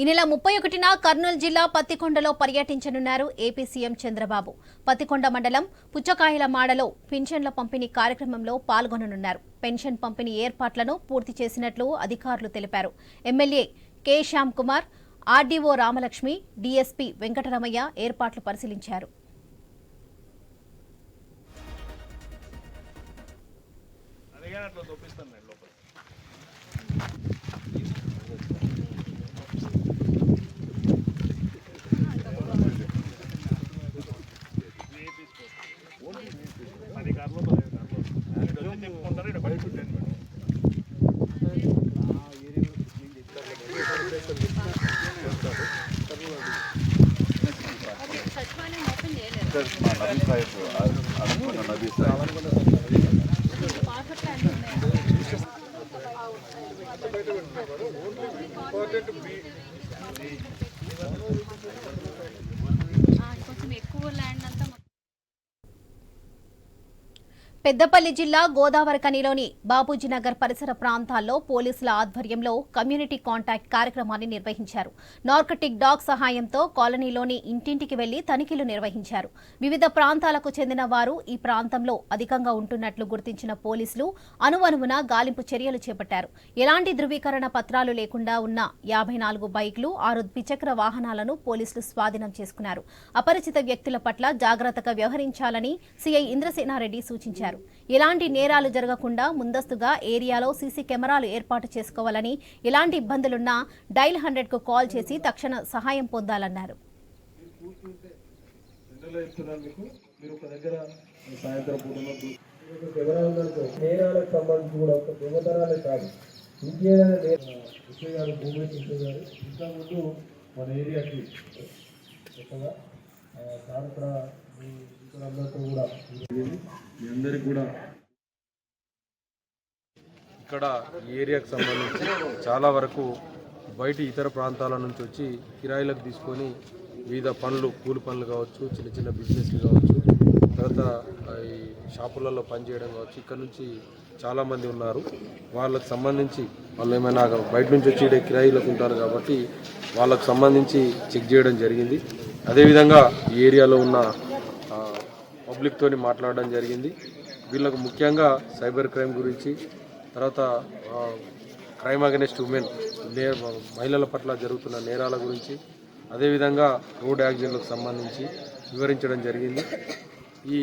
ఈ నెల ముప్పై ఒకటిన కర్నూలు జిల్లా పత్తికొండలో పర్యటించనున్నారు ఏపీ సీఎం చంద్రబాబు. పత్తికొండ మండలం పుచ్చకాయల మాడలో పింఛన్ల పంపిణీ కార్యక్రమంలో పాల్గొననున్నారు. పెన్షన్ పంపిణీ ఏర్పాట్లను పూర్తి చేసినట్లు అధికారులు తెలిపారు. MLA K Shyam Kumar RDO Ramalakshmi DSP Venkataramaiah ఏర్పాట్లు పరిశీలించారు. అదిగా చూపిస్తాను కొంచెం ఎక్కువ ల్యాండ్ పెద్దపల్లి జిల్లా గోదావరికనిలోని బాపూజీనగర్ బాపూజీ నగర్ పరిసర ప్రాంతాల్లో పోలీసుల ఆధ్వర్యంలో కమ్యూనిటీ కాంటాక్ట్ కార్యక్రమాన్ని నిర్వహించారు. నార్కటిక్ డాగ్ సహాయంతో కాలనీలోని ఇంటింటికి వెళ్ళి తనిఖీలు నిర్వహించారు. వివిధ ప్రాంతాలకు చెందిన వారు ఈ ప్రాంతంలో అధికంగా ఉంటున్నట్లు గుర్తించిన పోలీసులు అనువనువున గాలింపు చర్యలు చేపట్టారు. ఎలాంటి ధృవీకరణ పత్రాలు లేకుండా ఉన్న యాభై నాలుగు బైక్లు ఆరు ద్విచక్ర వాహనాలను పోలీసులు స్వాధీనం చేసుకున్నారు. అపరిచిత వ్యక్తుల పట్ల జాగ్రత్తగా వ్యవహరించాలని సీఐ ఇంద్రసేనారెడ్డి సూచించారు. ఎలాంటి నేరాలు జరగకుండా ముందస్తుగా ఏరియాలో సీసీ కెమెరాలు ఏర్పాటు చేసుకోవాలని ఎలాంటి ఇబ్బందులున్నా డైల్ హండ్రెడ్కు కాల్ చేసి తక్షణ సహాయం పొందాలన్నారు. నేరాలకు సంబంధించి కూడా ఒక దొంగతనాలే కాదు. ఇంకేదైనా గారు భూమి గారు ఇంకా ముందు మన ఏరియాకి కొత్తగా సార్ ఇక్కడ మీ ఇక్కడ అందరితో కూడా మీ అందరికి కూడా ఇక్కడ ఈ ఏరియాకు సంబంధించి చాలా వరకు బయట ఇతర ప్రాంతాల నుంచి వచ్చి కిరాయిలకు తీసుకొని వివిధ పనులు కూలి పనులు కావచ్చు చిన్న చిన్న బిజినెస్లు కావచ్చు తర్వాత ఈ షాపులలో పనిచేయడం కావచ్చు ఇక్కడ నుంచి చాలామంది ఉన్నారు. వాళ్ళకు సంబంధించి వాళ్ళు ఏమైనా బయట నుంచి వచ్చి కిరాయిలకు ఉంటారు కాబట్టి వాళ్ళకు సంబంధించి చెక్ చేయడం జరిగింది. అదేవిధంగా ఈ ఏరియాలో ఉన్న పబ్లిక్తో మాట్లాడడం జరిగింది. వీళ్ళకు ముఖ్యంగా సైబర్ క్రైమ్ గురించి తర్వాత క్రైమ్ అగెనిస్ట్ ఉమెన్ నే మహిళల పట్ల జరుగుతున్న నేరాల గురించి అదేవిధంగా రోడ్ యాక్సిడెంట్లకు సంబంధించి వివరించడం జరిగింది. ఈ